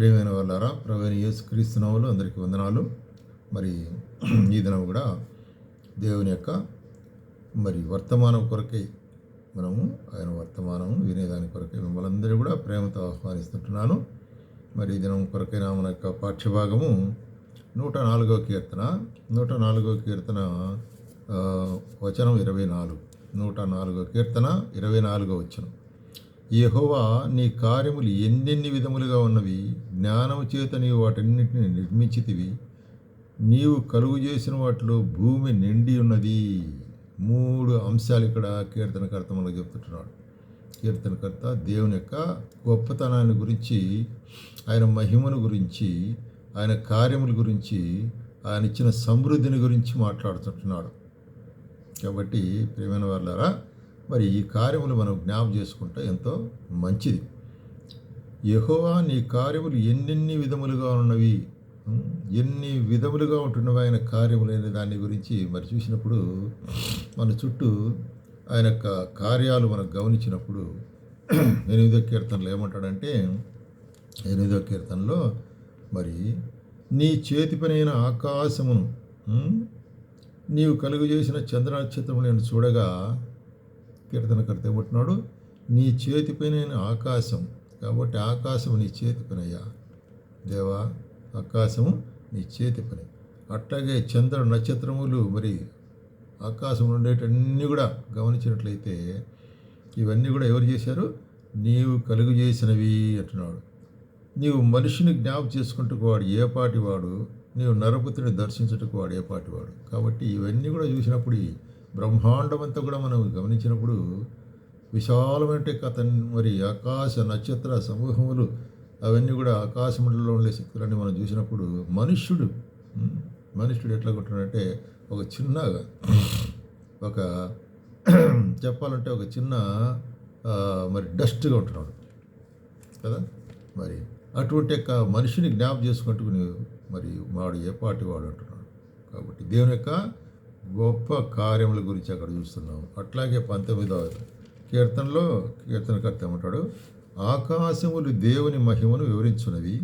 ప్రియమైన వాళ్ళారా ప్రవీణ యేసుక్రీస్తునాములు అందరికీ వందనాలు. మరి ఈ దినం కూడా దేవుని యొక్క మరి వర్తమానం కొరకై మనము ఆయన వర్తమానం వినేదాని కొరకై మిమ్మల్ని అందరూ కూడా ప్రేమతో ఆహ్వానిస్తుంటున్నాను. మరి ఈ దినం కొరకైన మన యొక్క పాఠ్యభాగము నూట నాలుగో కీర్తన. నూట నాలుగో కీర్తన వచనం ఇరవై నాలుగు. నూట నాలుగో కీర్తన ఇరవై నాలుగో వచనం. యహోవా నీ కార్యములు ఎన్నెన్ని విధములుగా ఉన్నవి? జ్ఞానము చేత నీవు వాటన్నిటిని నిర్మించితివి. నీవు కలుగు చేసిన వాటిలో భూమి నిండి ఉన్నది. మూడు అంశాలు ఇక్కడ కీర్తనకర్త మనకు చెప్తుంటున్నాడు కీర్తనకర్త దేవుని యొక్క గొప్పతనాన్ని గురించి ఆయన మహిమను గురించి ఆయన కార్యముల గురించి ఆయన ఇచ్చిన సమృద్ధిని గురించి మాట్లాడుతుంటున్నాడు. కాబట్టి ప్రేమైన వాళ్ళారా మరి ఈ కార్యములు మనం జ్ఞాపం చేసుకుంటే ఎంతో మంచిది. యహోవా నీ కార్యములు ఎన్నెన్ని విధములుగా ఉన్నవి? ఎన్ని విధములుగా ఉంటున్నవి ఆయన కార్యములైన దాని గురించి మరి చూసినప్పుడు మన చుట్టూ ఆయన యొక్క కార్యాలు మనం గమనించినప్పుడు ఎనిమిదో కీర్తనలో ఏమంటాడంటే ఎనిమిదో కీర్తనలో మరి నీ చేతి పనైన ఆకాశమును నీవు కలుగు చేసిన చంద్ర నక్షత్రము నేను చూడగా కీర్తనకర్త ఏమంటున్నాడు నీ చేతి పైన ఆకాశం కాబట్టి ఆకాశం నీ చేతి పనయ్యా దేవా ఆకాశము నీ చేతి పని. అట్లాగే చంద్ర నక్షత్రములు మరి ఆకాశంలో ఉండేటన్నీ కూడా గమనించినట్లయితే ఇవన్నీ కూడా ఎవరు చేశారు? నీవు కలుగు చేసినవి అంటున్నాడు. నీవు మనిషిని జ్ఞాపం చేసుకుంటూ వాడు ఏ పాటి వాడు? నీవు నరపుత్రుని దర్శించుటకు వాడు ఏ పాటి వాడు? కాబట్టి ఇవన్నీ కూడా చూసినప్పుడు బ్రహ్మాండమంతా బ్రహ్మాండం అంతా కూడా మనం గమనించినప్పుడు విశాలమైన కథ మరి ఆకాశ నక్షత్ర సమూహములు అవన్నీ కూడా ఆకాశమండలంలో ఉండే శక్తులన్నీ మనం చూసినప్పుడు మనుష్యుడు మనుష్యుడు ఎట్లా ఉంటున్నాడంటే ఒక చిన్న ఒక చెప్పాలంటే ఒక చిన్న మరి డస్ట్గా ఉంటున్నాడు. కదా? మరి అటువంటి యొక్క మనిషిని జ్ఞాపం చేసుకుంటూ మరి వాడు ఏ పాటి వాడు అంటున్నాడు. కాబట్టి దేవుని యొక్క గొప్ప కార్యముల గురించి అక్కడ చూస్తున్నాం. అట్లాగే పంతొమ్మిదవ కీర్తనలో కీర్తనకర్త ఏమంటాడు? ఆకాశములు దేవుని మహిమను వివరించున్నవి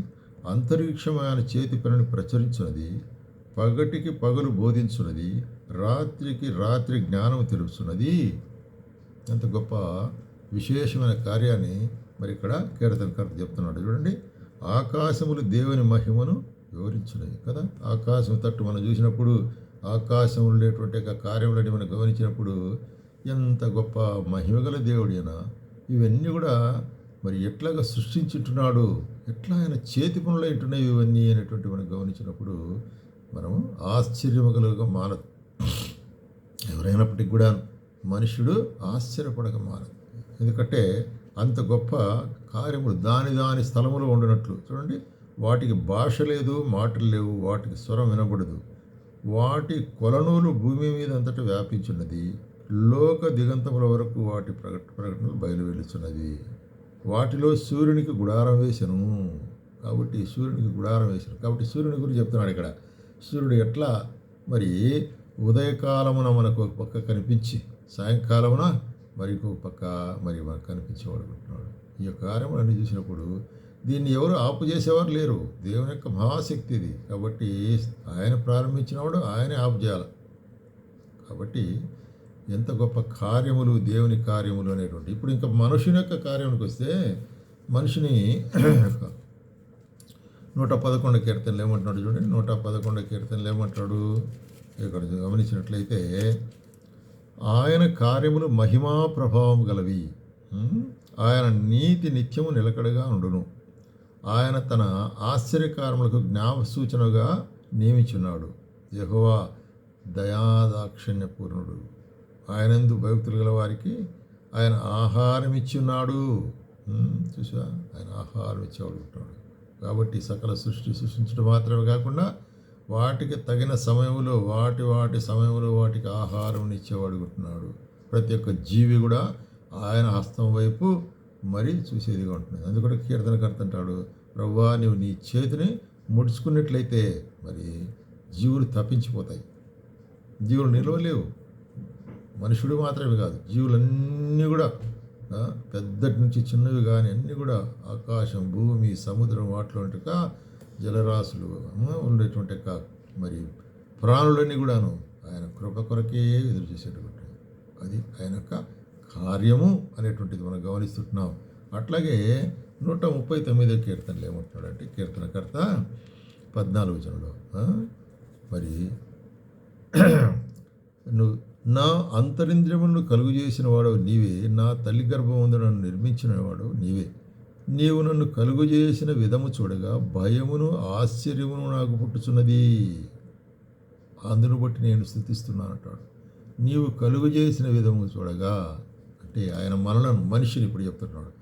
అంతరిక్షం ఆయన చేతి పనిని ప్రచురించున్నది పగటికి పగలు బోధించున్నది రాత్రికి రాత్రి జ్ఞానం తెలుపుతున్నది అంత గొప్ప విశేషమైన కార్యాన్ని మరి ఇక్కడ కీర్తనకర్త చెప్తున్నాడు. చూడండి ఆకాశములు దేవుని మహిమను వివరించున్నవి కదా? ఆకాశం తట్టు మనం చూసినప్పుడు ఆకాశంలో ఉండేటువంటి కార్యములని మనం గమనించినప్పుడు ఎంత గొప్ప మహిమగల దేవుడైనా ఇవన్నీ కూడా మరి ఎట్లాగా సృష్టించుంటున్నాడు ఎట్లా ఆయన చేతి పనులు ఉంటున్నాయి ఇవన్నీ అనేటువంటి మనం గమనించినప్పుడు మనం ఆశ్చర్యమగలుగా మారదు ఎవరైనప్పటికి కూడా మనుషుడు ఆశ్చర్యపడక మారదు ఎందుకంటే అంత గొప్ప కార్యములు దాని దాని స్థలములో ఉండినట్లు. చూడండి వాటికి భాష లేదు మాటలు లేవు వాటికి స్వరం వినబడదు వాటి కొలనూలు భూమి మీద అంతటా వ్యాపించున్నది లోక దిగంతముల వరకు వాటి ప్రకట ప్రకటనలు బయలువెలుచున్నది వాటిలో సూర్యునికి గుడారం వేశాను. కాబట్టి సూర్యునికి గుడారం వేశాను. కాబట్టి సూర్యుని గురించి చెప్తున్నాడు ఇక్కడ. సూర్యుడు ఎట్లా? మరి ఉదయకాలమున మనకు ఒక పక్క కనిపించి సాయంకాలమున మరి ఇంకొక పక్క మరి మనకు కనిపించేవాడు ఉంటున్నాడు ఈ యొక్క కార్యములన్నీ చూసినప్పుడు దీన్ని ఎవరు ఆపు చేసేవారు లేరు. దేవుని యొక్క మహాశక్తి ఇది. కాబట్టి ఆయన ప్రారంభించినవాడు ఆయనే ఆపు చేయాలి. కాబట్టి ఎంత గొప్ప కార్యములు దేవుని కార్యములు అనేటువంటి. ఇప్పుడు ఇంకా మనుషుని యొక్క కార్యానికి వస్తే మనిషిని నూట పదకొండు కీర్తనలు ఏమంటున్నాడు చూడండి. నూట పదకొండు కీర్తనలు ఏమంటాడు ఇక్కడ గమనించినట్లయితే ఆయన కార్యములు మహిమా ప్రభావం గలవి. ఆయన నీతి నిత్యము నిలకడగా ఉండును. ఆయన తన ఆశ్చర్యకారములకు జ్ఞాప సూచనగా నియమించున్నాడు. యహోవా దయాదాక్షిణ్యపూర్ణుడు. ఆయనందు భక్తులు గల వారికి ఆయన ఆహారం ఇచ్చున్నాడు చూసా ఆయన ఆహారం ఇచ్చేవాడు ఉంటాడు. కాబట్టి సకల సృష్టి సృష్టించడం మాత్రమే కాకుండా వాటికి తగిన సమయంలో వాటి వాటి సమయంలో వాటికి ఆహారం ఇచ్చేవాడు ఉంటున్నాడు. ప్రతి ఒక్క జీవి కూడా ఆయన హస్తం వైపు మరి చూసేదిగా ఉంటుంది అందుకని కీర్తనకర్త అంటాడు ప్రవ్వా నువ్వు నీ చేతిని ముడుచుకున్నట్లయితే మరి జీవులు తప్పించిపోతాయి. జీవులు నిలవలేవు. మనుషుడు మాత్రమే కాదు జీవులన్నీ కూడా పెద్దటి నుంచి చిన్నవి కానీ అన్నీ కూడా ఆకాశం భూమి సముద్రం వాటిలో జలరాశులు ఉండేటువంటి మరి ప్రాణులన్నీ కూడాను ఆయన కృప కొరకే ఎదురు చేసేటువంటి అది ఆయన యొక్క కార్యము అనేటువంటిది మనం గమనిస్తుంటున్నాం. అట్లాగే నూట ముప్పై తొమ్మిదో కీర్తనలు ఏమంటున్నాడంటే కీర్తనకర్త పద్నాలుగు జనంలో మరి నువ్వు నా అంతరింద్రియములను కలుగు చేసిన వాడు నీవే నా తల్లి గర్భమందు నన్ను నిర్మించిన వాడు నీవే. నీవు నన్ను కలుగు చేసిన విధము చూడగా భయమును ఆశ్చర్యమును నాకు పుట్టుచున్నది. అందును బట్టి నేను స్థుతిస్తున్నాను అంటాడు నీవు కలుగు చేసిన విధము చూడగా అంటే ఆయన మనలను మనిషిని ఇప్పుడు చెప్తున్నాడు.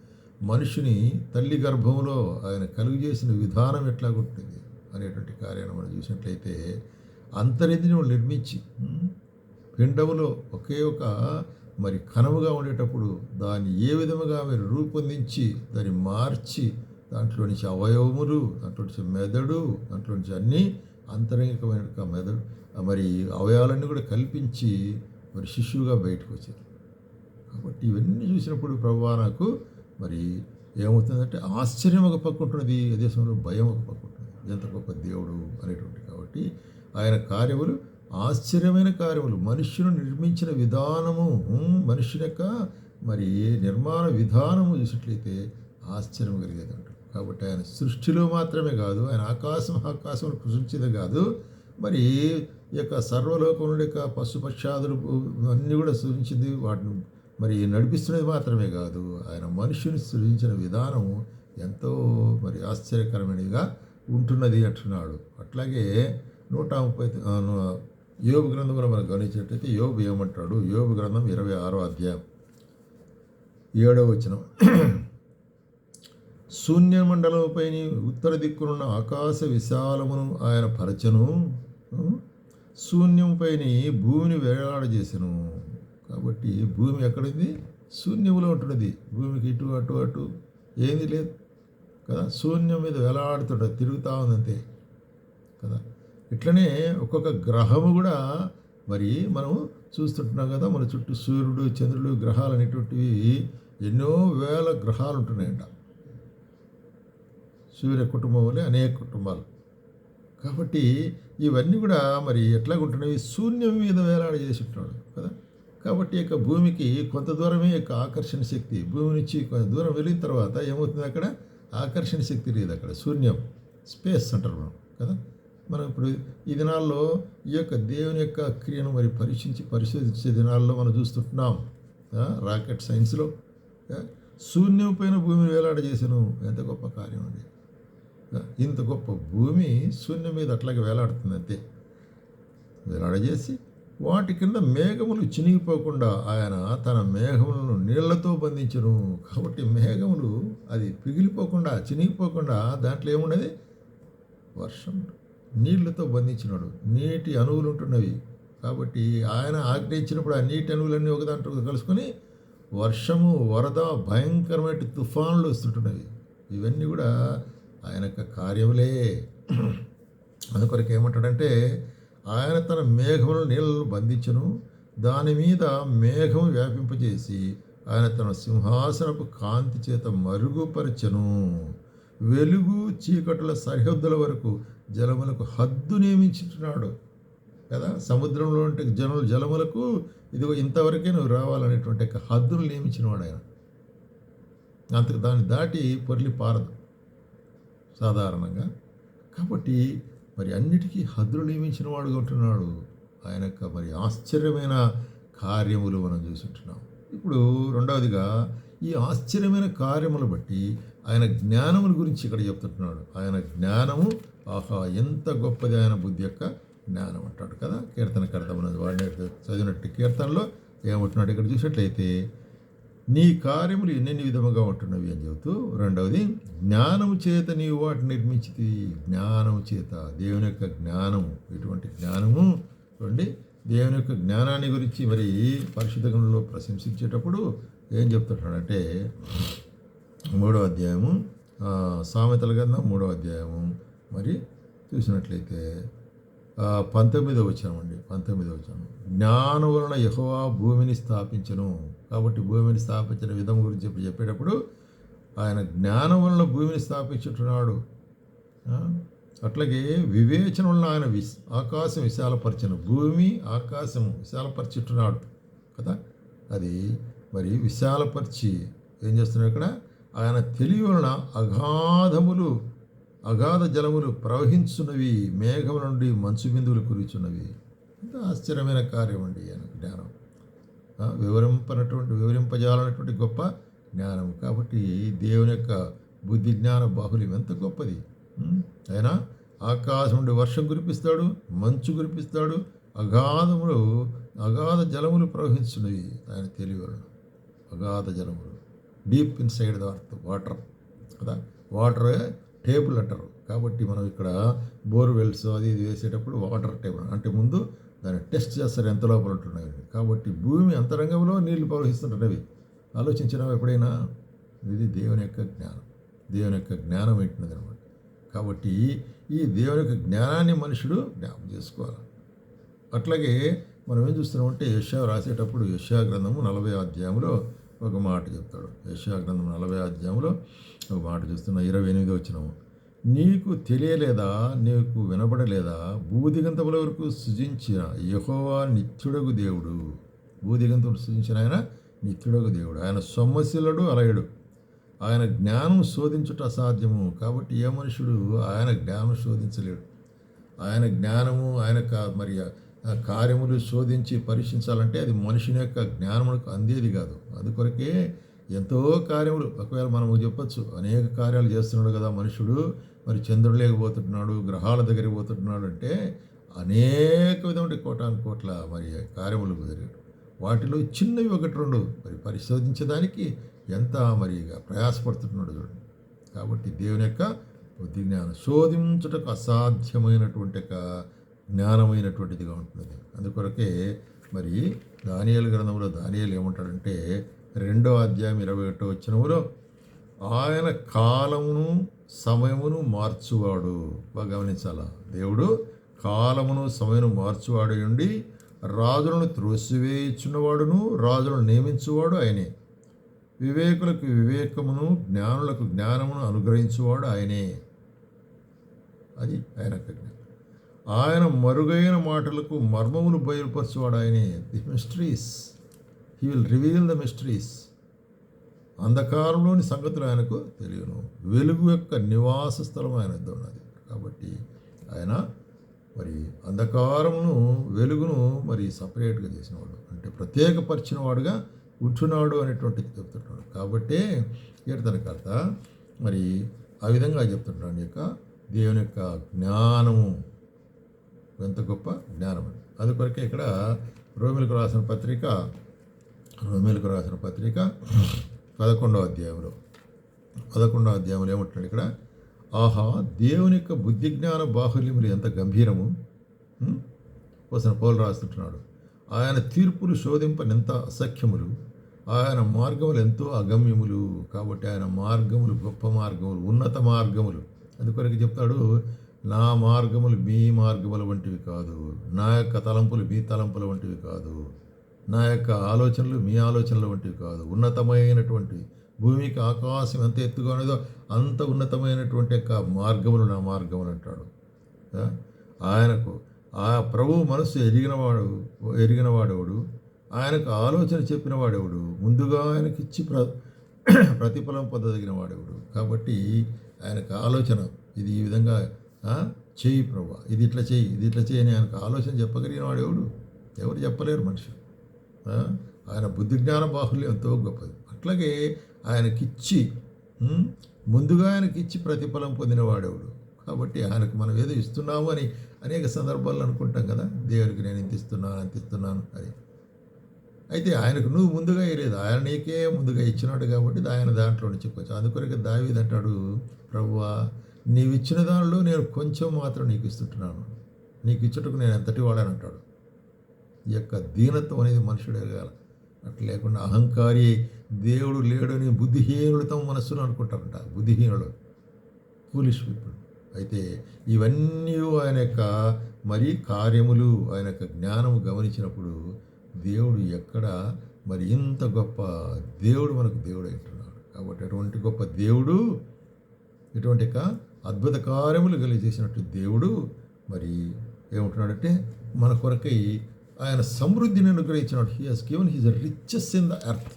మనిషిని తల్లి గర్భంలో ఆయన కలుగు చేసిన విధానం ఎట్లా ఉంటుంది అనేటువంటి కార్యాన్ని మనం చూసినట్లయితే అంతరింద్రియం నిర్మించి పిండములో ఒకే ఒక మరి కనముగా ఉండేటప్పుడు దాన్ని ఏ విధముగా మీరు రూపొందించి దాన్ని మార్చి దాంట్లో నుంచి అవయవములు దాంట్లో నుంచి మెదడు దాంట్లో నుంచి అన్నీ అంతరంగికమైన మెదడు మరి అవయవాలన్నీ కూడా కల్పించి మరి శిశువుగా బయటకు వచ్చారు. కాబట్టి ఇవన్నీ చూసినప్పుడు ప్రభా నాకు మరి ఏమవుతుందంటే ఆశ్చర్యం ఒక పక్క ఉంటున్నది అదే సమయంలో భయం ఒక పక్క ఉంటుంది ఎంత గొప్ప దేవుడు అనేటువంటి కాబట్టి ఆయన కార్యములు ఆశ్చర్యమైన కార్యములు. మనుష్యును నిర్మించిన విధానము ఉమ్, మనుష్యుని యొక్క మరి నిర్మాణ విధానము చూసినట్లయితే ఆశ్చర్యం కలిగేది అంటారు కాబట్టి ఆయన సృష్టిలో మాత్రమే కాదు ఆయన ఆకాశం ఆకాశంలో సృష్టించేది కాదు. మరి ఈ యొక్క సర్వలోకముడి యొక్క పశుపక్షాదులు అన్నీ కూడా సృజించింది వాటిని మరి నడిపిస్తున్నది మాత్రమే కాదు. ఆయన మనుషుని సృజించిన విధానం ఎంతో మరి ఆశ్చర్యకరమైనదిగా ఉంటున్నది అంటున్నాడు. అట్లాగే నూట ముప్పై యోగ గ్రంథంలో గ్రంథం కూడా మనం గమనించినట్లయితే యోగ ఏమంటాడు? యోగ గ్రంథం ఇరవై ఆరో అధ్యాయం ఏడవ వచనం. శూన్యమండలంపై ఉత్తర దిక్కునున్న ఆకాశ విశాలమును ఆయన పరచను శూన్యంపైని భూమిని వేలాడజేసను. కాబట్టి భూమి ఎక్కడుంది? శూన్యంలో ఉంటున్నది. భూమికి ఇటు అటు అటు ఏంది లేదు కదా? శూన్యం మీద వేలాడుతుంటుంది తిరుగుతూ ఉందంతే కదా? ఇట్లనే ఒక్కొక్క గ్రహము కూడా మరి మనం చూస్తుంటున్నాం కదా మన చుట్టూ సూర్యుడు చంద్రుడు గ్రహాలు అనేటువంటివి ఎన్నో వేల గ్రహాలు ఉంటున్నాయంట సూర్య కుటుంబం వల్ల అనేక కుటుంబాలు. కాబట్టి ఇవన్నీ కూడా మరి ఎట్లా ఉంటున్నవి శూన్యం మీద వేలాడ చేసి ఉంటున్నాడు కదా. కాబట్టి యొక్క భూమికి కొంత దూరమే యొక్క ఆకర్షణ శక్తి. భూమి నుంచి కొంత దూరం వెళ్ళిన తర్వాత ఏమవుతుంది అక్కడ? ఆకర్షణ శక్తి లేదు అక్కడ. శూన్యం. స్పేస్ అంటారు మనం కదా. మనం ఇప్పుడు ఈ దినాల్లో ఈ యొక్క దేవుని యొక్క క్రియను మరి పరీక్షించి పరిశోధించే దినాల్లో మనం చూస్తుంటున్నాం. రాకెట్ సైన్స్లో. శూన్యం పైన భూమిని వేలాడ చేసాను ఎంత గొప్ప కార్యం అండి ఇంత గొప్ప భూమి శూన్యం మీద అట్లాగే వేలాడుతుంది అంతే. వేలాడజేసి వాటి కింద మేఘములు చినిగిపోకుండా ఆయన తన మేఘములను నీళ్ళతో బంధించను. కాబట్టి మేఘములు అది పిగిలిపోకుండా చినిగిపోకుండా దాంట్లో ఏమున్నది వర్షం. నీళ్ళతో బంధించినాడు. నీటి అణువులు ఉంటున్నవి కాబట్టి ఆయన ఆజ్ఞయించినప్పుడు ఆ నీటి అణువులన్నీ ఒకదాంట్లో కలుసుకొని వర్షము వరద భయంకరమైన తుఫాన్లు వస్తుంటున్నవి. ఇవన్నీ కూడా ఆయన యొక్క కార్యములే. అందుకొరకు ఏమంటాడంటే ఆయన తన మేఘములను నీళ్ళను బంధించను. దాని మీద మేఘం వ్యాపింపజేసి ఆయన తన సింహాసనపు కాంతి చేత మరుగుపరచను. వెలుగు చీకటుల సరిహద్దుల వరకు జలములకు హద్దు నియమించుతున్నాడు కదా? సముద్రంలో ఉంటే జనులు జలములకు ఇదిగో ఇంతవరకే నువ్వు రావాలనేటువంటి హద్దును నియమించినవాడు ఆయన. అంతకు దాన్ని దాటి పొర్లి పారదు. సాధారణంగా. కాబట్టి మరి అన్నిటికీ హద్దులు నియమించిన వాడుగా ఉంటున్నాడు ఆయన యొక్క మరి ఆశ్చర్యమైన కార్యములు మనం చూసుంటున్నాం ఇప్పుడు రెండవదిగా ఈ ఆశ్చర్యమైన కార్యములు బట్టి ఆయన జ్ఞానముల గురించి ఇక్కడ చెప్తుంటున్నాడు. ఆయన జ్ఞానము ఆహా ఎంత గొప్పది ఆయన బుద్ధి యొక్క జ్ఞానం అంటాడు కదా. కీర్తన మనం వాడిని చదివినట్టు కీర్తనలో ఏమంటున్నాడు ఇక్కడ చూసినట్లయితే నీ కార్యములు ఎన్నెన్ని విధముగా ఉంటున్నవి అని చెబుతూ రెండవది జ్ఞానము చేత నీవు వాటిని నిర్మించితి జ్ఞానము చేత దేవుని యొక్క జ్ఞానము ఇటువంటి జ్ఞానము. చూడండి దేవుని యొక్క జ్ఞానాన్ని గురించి మరి పరిశుద్ధంలో ప్రశంసించేటప్పుడు ఏం చెప్తుంటాడంటే మూడో అధ్యాయము సామెతల కింద మూడో అధ్యాయము మరి చూసినట్లయితే పంతొమ్మిదో వచనం అండి పంతొమ్మిదో వచనం. జ్ఞానం వలన యహోవా భూమిని స్థాపించను. కాబట్టి భూమిని స్థాపించిన విధం గురించి చెప్పి చెప్పేటప్పుడు ఆయన జ్ఞానం వలన భూమిని స్థాపించుతున్నాడు. అట్లాగే వివేచన వలన ఆయన విశ్ ఆకాశం విశాలపరచను భూమి ఆకాశం విశాలపరచుతున్నాడు కదా? అది మరి విశాలపరిచి ఏం చేస్తున్నాడు ఇక్కడ? ఆయన తెలియవలన అగాధములు అగాధ జలములు ప్రవహించున్నవి మేఘం నుండి మంచు బిందువులు కురుచున్నవి ఎంత ఆశ్చర్యమైన కార్యం అండి ఆయన జ్ఞానం. వివరింపనటువంటి వివరింపజాలనటువంటి గొప్ప జ్ఞానం. కాబట్టి దేవుని యొక్క బుద్ధి జ్ఞాన బాహుల్యం ఎంత గొప్పది. అయినా ఆయన ఆకాశం నుండి వర్షం కురిపిస్తాడు మంచు కురిపిస్తాడు అగాధములు అగాధ జలములు ప్రవహించినవి ఆయన తెలియవలన అగాధ జలములు. Deep inside the earth water కదా? వాటర్ టేబుల్ అంటారు. కాబట్టి మనం ఇక్కడ బోర్వెల్స్ అది ఇది వేసేటప్పుడు వాటర్ టేబుల్ అంటే ముందు దాన్ని టెస్ట్ చేస్తారు ఎంత లోపల ఉంటున్నాయి కాబట్టి భూమి అంతరంగంలో నీళ్ళు ప్రవహిస్తుంటున్నవి ఆలోచించినావు ఎప్పుడైనా? ఇది దేవుని యొక్క జ్ఞానం. దేవుని యొక్క జ్ఞానం ఏంటినది అనమాట కాబట్టి ఈ దేవుని యొక్క జ్ఞానాన్ని మనుషుడు జ్ఞాపం చేసుకోవాలి. అట్లాగే మనం ఏం చూస్తున్నామంటే యశా రాసేటప్పుడు యశా గ్రంథము నలభై అధ్యాయంలో ఒక మాట చెప్తాడు. యశాగ్రంథం నలభై అధ్యాయంలో ఒక మాట చూస్తున్నా ఇరవై ఎనిమిది వచ్చినాము నీకు తెలియలేదా? నీకు వినపడలేదా? భూదిగంతముల వరకు సృజించిన యహోవా నిత్యుడగు దేవుడు. భూదిగంతములు సృజించిన ఆయన నిత్యుడగు దేవుడు. ఆయన సొమ్మశిలడు అలయుడు. ఆయన జ్ఞానం శోధించుట అసాధ్యము. కాబట్టి ఏ మనుషుడు ఆయన జ్ఞానం శోధించలేడు. ఆయన జ్ఞానము ఆయన కా- మరి కార్యములు శోధించి పరీక్షించాలంటే అది మనుషుని యొక్క జ్ఞానములకు అందేది కాదు. అది కొరకే ఎంతో కార్యములు. ఒకవేళ మనము చెప్పచ్చు అనేక కార్యాలు చేస్తున్నాడు కదా మనుషుడు మరి చంద్రుడు లేకపోతున్నాడు గ్రహాల దగ్గరికి పోతున్నాడు అంటే అనేక విధమైన కోటాను కోట్ల మరి కార్యములు కుదిరాడు వాటిలో చిన్నవి ఒకటి రెండు మరి పరిశోధించడానికి ఎంత మరి ప్రయాసపడుతున్నాడు చూడండి. కాబట్టి దేవుని యొక్క బుద్ధి జ్ఞానం శోధించుటకు అసాధ్యమైనటువంటి యొక్క జ్ఞానమైనటువంటిదిగా ఉంటుంది. అందుకొరకే మరి దానియేలు గ్రంథంలో దానియేలు ఏమంటాడంటే రెండో అధ్యాయం ఇరవై ఒకటో వచ్చినములో ఆయన కాలమును సమయమును మార్చువాడు. బాగా గమనించాలా? దేవుడు కాలమును సమయమును మార్చువాడు ఉండి రాజులను త్రోసివేయుచున్నవాడును రాజులను నియమించువాడు ఆయనే. వివేకులకు వివేకమును జ్ఞానులకు జ్ఞానమును అనుగ్రహించువాడు ఆయనే. అది ఆయన యొక్క జ్ఞానం. ఆయన మరుగైన మాటలకు మర్మములు బయలుపరచువాడు ఆయనే. The mysteries he will reveal the mysteries అంధకారంలోని సంగతులు ఆయనకు తెలియను. వెలుగు యొక్క నివాస స్థలం ఆయన వద్ద ఉన్నది. కాబట్టి ఆయన మరి అంధకారమును వెలుగును మరి సపరేట్గా చేసినవాడు. అంటే ప్రత్యేకపరిచిన వాడుగా ఉంటున్నాడు అనేటువంటిది చెప్తున్నాడు కాబట్టి కీర్తనకర్త మరి ఆ విధంగా చెప్తుంటాడు. యొక్క దేవుని యొక్క జ్ఞానము ఎంత గొప్ప జ్ఞానం అని అందుకొరకే ఇక్కడ రోమిలకు రాసిన పత్రిక రోమిలకు రాసిన పత్రిక పదకొండవ అధ్యాయంలో. పదకొండవ అధ్యాయంలో ఏమంటున్నాడు ఇక్కడ? ఆహా దేవుని యొక్క బుద్ధి జ్ఞాన బాహుల్యములు ఎంత గంభీరము? కోసం పౌలు రాస్తుంటున్నాడు. ఆయన తీర్పులు శోధింపనెంత అసఖ్యములు? ఆయన మార్గములు ఎంతో అగమ్యములు. కాబట్టి ఆయన మార్గములు గొప్ప మార్గములు ఉన్నత మార్గములు. అందుకొరకు చెప్తాడు నా మార్గములు మీ మార్గముల వంటివి కాదు. నా యొక్క తలంపులు మీ తలంపుల వంటివి కాదు. నా యొక్క ఆలోచనలు మీ ఆలోచనల వంటివి కాదు. ఉన్నతమైనటువంటి భూమికి ఆకాశం ఎంత ఎత్తుగా ఉన్నదో అంత ఉన్నతమైనటువంటి యొక్క మార్గములు నా మార్గములు అంటాడు. ఆయనకు ఆ ప్రభు మనస్సు ఎరిగినవాడు ఎరిగినవాడెవడు? ఆయనకు ఆలోచన చెప్పిన వాడెవడు ముందుగా ఆయనకి ఇచ్చి ప్ర ప్రతిఫలం పొందదగిన వాడెవడు కాబట్టి ఆయనకు ఆలోచన ఇది ఈ విధంగా చేయి చెయ్యి ఇది ఇట్లా చేయి ఇది ఇట్లా చేయి అని ఆయనకు ఆలోచన చెప్పగలిగిన ఎవడు? ఎవరు చెప్పలేరు మనిషి ఆయన బుద్ధి జ్ఞాన బాహుల్యం ఎంతో గొప్పది. అట్లాగే ఆయనకిచ్చి ముందుగా ఆయనకిచ్చి ప్రతిఫలం పొందినవాడెవడు కాబట్టి ఆయనకు మనం ఏదో ఇస్తున్నాము అని అనేక సందర్భాల్లో అనుకుంటాం కదా. దేవునికి నేను ఇంత ఇస్తున్నాను అంత ఇస్తున్నాను అని. అయితే ఆయనకు నువ్వు ముందుగా ఇవ్వలేదు ఆయన నీకే ముందుగా ఇచ్చినాడు కాబట్టి ఆయన దాంట్లో నుంచి కొంచెం. అందుకొరకు దావీద్ అంటాడు ప్రభువా నీవు ఇచ్చిన దానిలో నేను కొంచెం మాత్రం నీకు ఇస్తుంటున్నాను. నీకు ఇచ్చుటకు నేను ఎంతటి వాడని అంటాడు. ఈ యొక్క దీనత్వం అనేది మనుషుడు ఎరగాలి. అట్లా లేకుండా అహంకారి దేవుడు లేడని బుద్ధిహీనుడు తమ మనస్సును అనుకుంటారంట. బుద్ధిహీనుడు కూలిష్ పీపుల్ అయితే ఇవన్నీ ఆయన యొక్క మరి కార్యములు ఆయన యొక్క జ్ఞానము గమనించినప్పుడు దేవుడు ఎక్కడ మరి ఇంత గొప్ప దేవుడు మనకు దేవుడు అంటున్నాడు కాబట్టి అటువంటి గొప్ప దేవుడు ఇటువంటి యొక్క అద్భుత కార్యములు కలిగజేసినట్టు దేవుడు మరి ఏమంటున్నాడంటే మన కొరకై ఆయన సమృద్ధిని అనుగ్రహించినాడు he has given his riches in the earth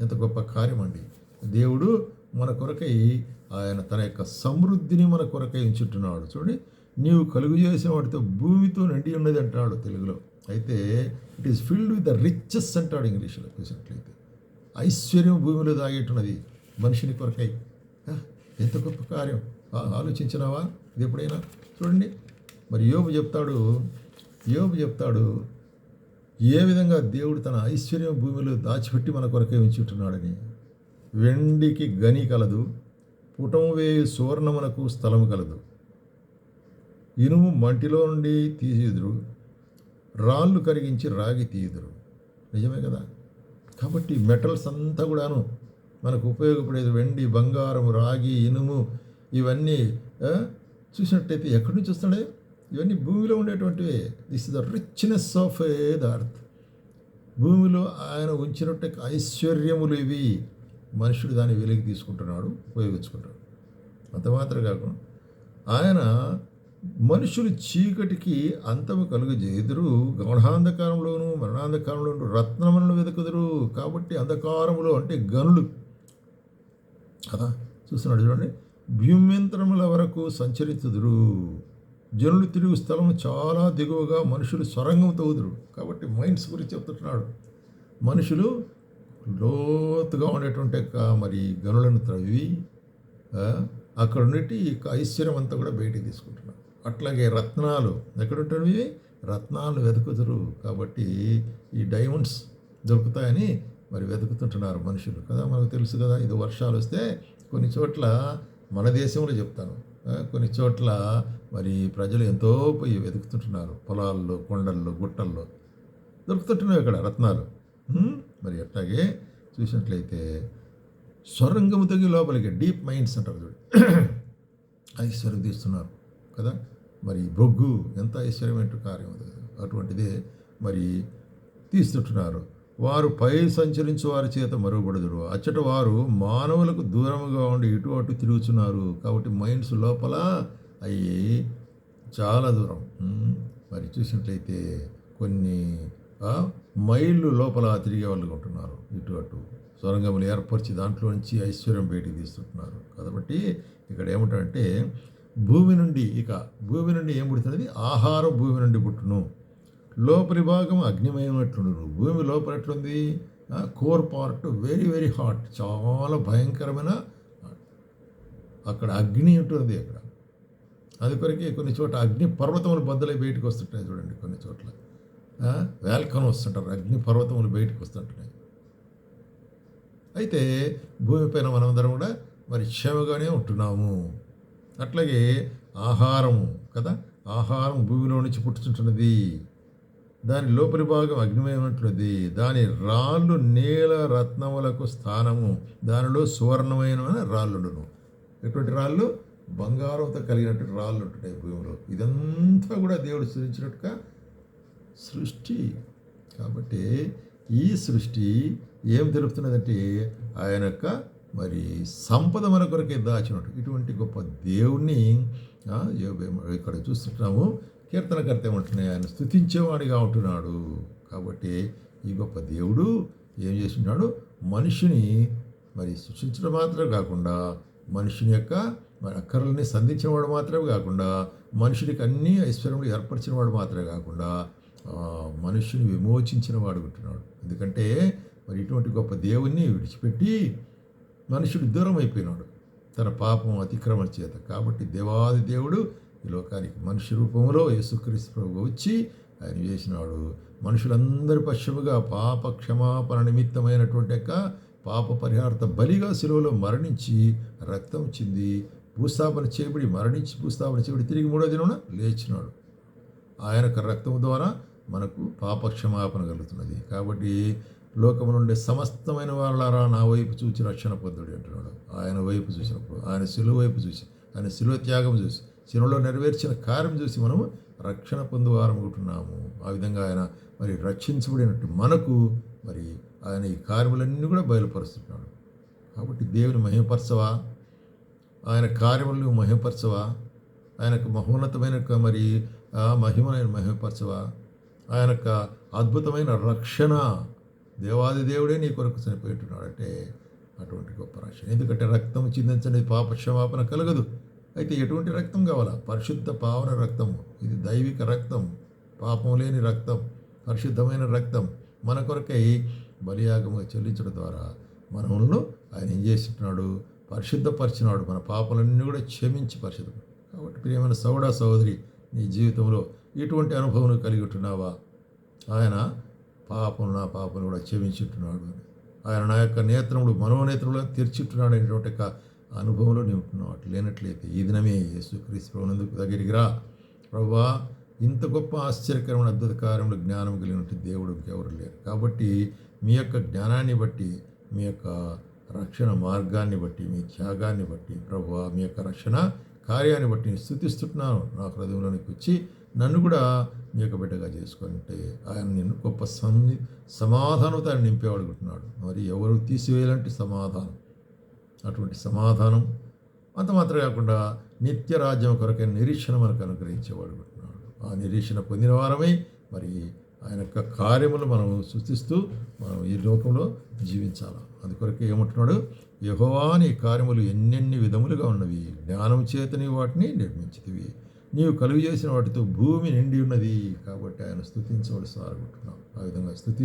ఎంత గొప్ప కార్యం అండి దేవుడు మన కొరకై ఆయన తన యొక్క సమృద్ధిని మన కొరకై ఉంచుంటున్నాడు చూడండి నీవు కలుగు చేసిన వాటితో భూమితో నిండి ఉన్నది అంటాడు తెలుగులో. అయితే it is filled with the riches అంటాడు ఇంగ్లీష్లో చూసినట్లయితే. ఐశ్వర్యం భూమిలో దాగేటున్నది మనిషిని కొరకై. ఎంత గొప్ప కార్యం. ఆలోచించినావా? ఇది ఎప్పుడైనా? చూడండి. మరి యోబు చెప్తాడు యోబు చెప్తాడు ఏ విధంగా దేవుడు తన ఐశ్వర్యం భూమిలో దాచిపెట్టి మన కొరకే ఉంచుంటున్నాడని. వెండికి గని కలదు పుటం వేయు సువర్ణమునకు స్థలము కలదు. ఇనుము మంటిలో నుండి తీసేదురు రాళ్ళు కరిగించి రాగి తీయుదురు. నిజమే కదా? కాబట్టి మెటల్స్ అంతా కూడాను మనకు ఉపయోగపడేది వెండి బంగారం రాగి ఇనుము ఇవన్నీ చూసినట్టయితే ఎక్కడి నుంచి వస్తున్నాయి? ఇవన్నీ భూమిలో ఉండేటువంటివి. This is the richness of the earth భూమిలో ఆయన ఉంచినట్టు ఐశ్వర్యములు ఇవి. మనుషుడు దాన్ని వెలికి తీసుకుంటున్నాడు ఉపయోగించుకుంటాడు అంత మాత్రం కాకుండా ఆయన మనుషులు చీకటికి అంతము కలుగజేదురు గమనాంధకారంలోను మరణాంధకారంలోను రత్నములను వెతుకుదురు. కాబట్టి అంధకారములో అంటే గనులు. కదా? చూస్తున్నాడు చూడండి. భూమ్యంతరముల వరకు సంచరితుదురు. జనులు తిరుగు స్థలం చాలా దిగువగా మనుషులు సొరంగం తవ్వుదురు కాబట్టి మైండ్స్ గురించి చెప్తున్నాడు మనుషులు లోతుగా ఉండేటువంటి యొక్క మరి గనులను త్రవ్వి అక్కడ ఉండేటి ఐశ్వర్యం అంతా కూడా బయటికి తీసుకుంటున్నారు అట్లాగే రత్నాలు ఎక్కడ ఉంటాడు రత్నాలు వెతుకుతురు కాబట్టి ఈ డైమండ్స్ దొరుకుతాయని మరి వెతుకుతుంటున్నారు మనుషులు. కదా మనకు తెలుసు కదా ఇది వర్షాలు వస్తే కొన్ని చోట్ల మన దేశంలో చెప్తాను. కొన్ని చోట్ల మరి ప్రజలు ఎంతో పోయి వెతుకుతుంటున్నారు. పొలాల్లో కొండల్లో గుట్టల్లో. దొరుకుతుంటున్నాయి ఇక్కడ రత్నాలు. మరి అట్లాగే చూసినట్లయితే సొరంగము తగి లోపలికి డీప్ మైండ్స్ అంటారు చూడు. ఐశ్వర్యం తీస్తున్నారు కదా. మరి బొగ్గు ఎంత ఐశ్వర్యమైన కార్యం అటువంటిదే మరి తీస్తుంటున్నారు. వారు పై సంచరించు వారి చేత మరుగుపడదురు అచ్చట వారు మానవులకు దూరముగా ఉండి ఇటు అటు తిరుగుతున్నారు కాబట్టి మైండ్స్ లోపల అయ్యి చాలా దూరం. మరి చూసినట్లయితే కొన్ని మైళ్ళు లోపల తిరిగే వాళ్ళు ఉంటున్నారు. ఇటు అటు సొరంగములు ఏర్పరిచి దాంట్లో నుంచి ఐశ్వర్యం బయటికి తీస్తుంటున్నారు. కాబట్టి ఇక్కడ ఏమిటంటే భూమి నుండి ఇక భూమి నుండి ఏం పుడుతున్నది? ఆహారం భూమి నుండి పుట్టును. లోపలి భాగం అగ్నిమయమైనట్లుండును భూమి లోపల ఎట్లుంది? Core part very very hot చాలా భయంకరమైన అక్కడ అగ్ని ఉంటుంది అక్కడ. అది కొరకే కొన్ని చోట్ల అగ్ని పర్వతములు బద్దలై బయటకు వస్తుంటాయి చూడండి కొన్ని చోట్ల. వేల్కన్ వస్తుంటారు. అగ్ని పర్వతములు బయటకు వస్తుంటున్నాయి అయితే భూమిపైన మనమందరం కూడా మరి క్షేమగానే ఉంటున్నాము. అట్లాగే ఆహారము కదా? ఆహారం భూమిలో నుంచి పుట్టుచుంటున్నది. దాని లోపలి భాగం అగ్నిమయమైనటువంటిది దాని రాళ్ళు నీల రత్నములకు స్థానము. దానిలో సువర్ణమైన రాళ్ళుండును. ఎటువంటి రాళ్ళు? బంగారంతో కలిగినటువంటి రాళ్ళు ఉంటున్నాయి భూమిలో. ఇదంతా కూడా దేవుడు సృష్టించినట్టుగా సృష్టి. కాబట్టి ఈ సృష్టి ఏం తెలుపుతున్నదంటే ఆయన యొక్క మరి సంపద మన కొరకే దాచినట్టు. ఇటువంటి గొప్ప దేవుణ్ణి ఇక్కడ చూస్తున్నాము. కీర్తనకర్త ఏమంటున్నాయి ఆయన స్థుతించేవాడిగా ఉంటున్నాడు. కాబట్టి ఈ గొప్ప దేవుడు ఏం చేస్తున్నాడు? మనిషిని మరి సృష్టించడం మాత్రమే కాకుండా మనుషుని యొక్క మరి అక్కర్లని సంధించిన వాడు మాత్రమే కాకుండా మనుషుడికి అన్ని ఐశ్వర్యములు ఏర్పరిచిన వాడు మాత్రమే కాకుండా మనుషుని విమోచించిన వాడు ఉంటున్నాడు. ఎందుకంటే మరి ఇటువంటి గొప్ప దేవుణ్ణి విడిచిపెట్టి మనుషుడు దూరం అయిపోయినాడు తన పాపం అతిక్రమణ చేత. కాబట్టి దేవాది దేవుడు ఈ లోకానికి మనిషి రూపంలో యేసుక్రీస్తు ప్రభు వచ్చి ఆయన చేసినాడు మనుషులందరి పశ్చిమగా పాప క్షమాపణ నిమిత్తమైనటువంటి యొక్క పాప పరిహార్త బలిగా శిలువలో మరణించి రక్తం చింది భూస్థాపన చేయబడి మరణించి భూస్థాపన చేయబడి తిరిగి మూడో దినమున లేచినాడు. ఆయన యొక్క రక్తం ద్వారా మనకు పాప క్షమాపణ కలుగుతున్నది. కాబట్టి లోకము నుండి సమస్తమైన వాళ్ళారా నా వైపు చూసి రక్షణ పొందుడు అంటున్నాడు. ఆయన వైపు చూసినప్పుడు ఆయన శిలువ వైపు చూసి ఆయన శిలువ త్యాగం చూసి శిలువలో నెరవేర్చిన కార్యం చూసి మనము రక్షణ పొందువారనుకుంటున్నాము ఆ విధంగా ఆయన మరి రక్షించబడినట్టు మనకు మరి ఆయన ఈ కార్యములన్నీ కూడా బయలుపరుస్తున్నాడు. కాబట్టి దేవుని మహిమపరచవా? ఆయన కార్యములు మహిమపరచవా? ఆయనకు మహోన్నతమైన మరి ఆ మహిమపరచవా ఆయన యొక్క అద్భుతమైన రక్షణ దేవాది దేవుడే నీ కొరకు చనిపోయింటున్నాడంటే అటువంటి గొప్ప రక్షణ. ఎందుకంటే రక్తం చిందించని పాప క్షమాపణ కలగదు. అయితే ఎటువంటి రక్తం కావాలా? పరిశుద్ధ పావన రక్తం ఇది దైవిక రక్తం పాపం లేని రక్తం పరిశుద్ధమైన రక్తం మన కొరకై బలియాగముగా చెల్లించడం ద్వారా మనములను ఆయన ఏం చేస్తున్నాడు? పరిశుద్ధపరిచినాడు. మన పాపలన్నీ కూడా క్షమించి పరిశుద్ధం. కాబట్టి ప్రియమైన సౌడా సహోదరి నీ జీవితంలో ఇటువంటి అనుభవం కలిగి ఉంటున్నావా? ఆయన పాపం నా పాపను కూడా క్షమించుంటున్నాడు అని. ఆయన నా యొక్క నేత్రములు మనోనేత్రములు తెరిచిట్టున్నాడు అనేటువంటి యొక్క అనుభవంలో నేను ఉంటున్నావు లేనట్లయితే ఈ దినమే యేసుక్రీస్తు ప్రభునందుకు దగ్గరికి రా ప్రభా ఇంత గొప్ప ఆశ్చర్యకరమైన అద్భుత కార్యములు జ్ఞానం కలిగినట్టు దేవుడు ఎవరు లేరు. కాబట్టి మీ యొక్క జ్ఞానాన్ని బట్టి మీ యొక్క రక్షణ మార్గాన్ని బట్టి మీ త్యాగాన్ని బట్టి ప్రభు మీ యొక్క రక్షణ కార్యాన్ని బట్టి నేను స్థుతిస్తున్నాను. నా హృదయంలోనికి వచ్చి నన్ను కూడా మీ యొక్క బిడ్డగా చేసుకుంటే ఆయన నిన్ను గొప్ప సన్ని సమాధానంతో ఆయన నింపేవాడుకుంటున్నాడు మరి ఎవరు తీసివేయాలంటే సమాధానం. అటువంటి సమాధానం. అంత మాత్రమే కాకుండా నిత్య రాజ్యం కొరకైన నిరీక్షణ మనకు అనుగ్రహించేవాడు ఉంటున్నాడు ఆ నిరీక్షణ పొందిన వారమై మరి ఆయన యొక్క కార్యములు మనం సృష్టిస్తూ మనం ఈ లోకంలో జీవించాలి. అందుకొరకే ఏమంటున్నాడు? యహోవాని కార్యములు ఎన్నెన్ని విధములుగా ఉన్నవి? జ్ఞానం చేతని వాటిని నిర్మించితివి. నీవు కలుగు చేసిన వాటితో భూమి నిండి ఉన్నది. కాబట్టి ఆయన స్థుతించవలసి అనుకుంటున్నాం ఆ విధంగా స్థుతి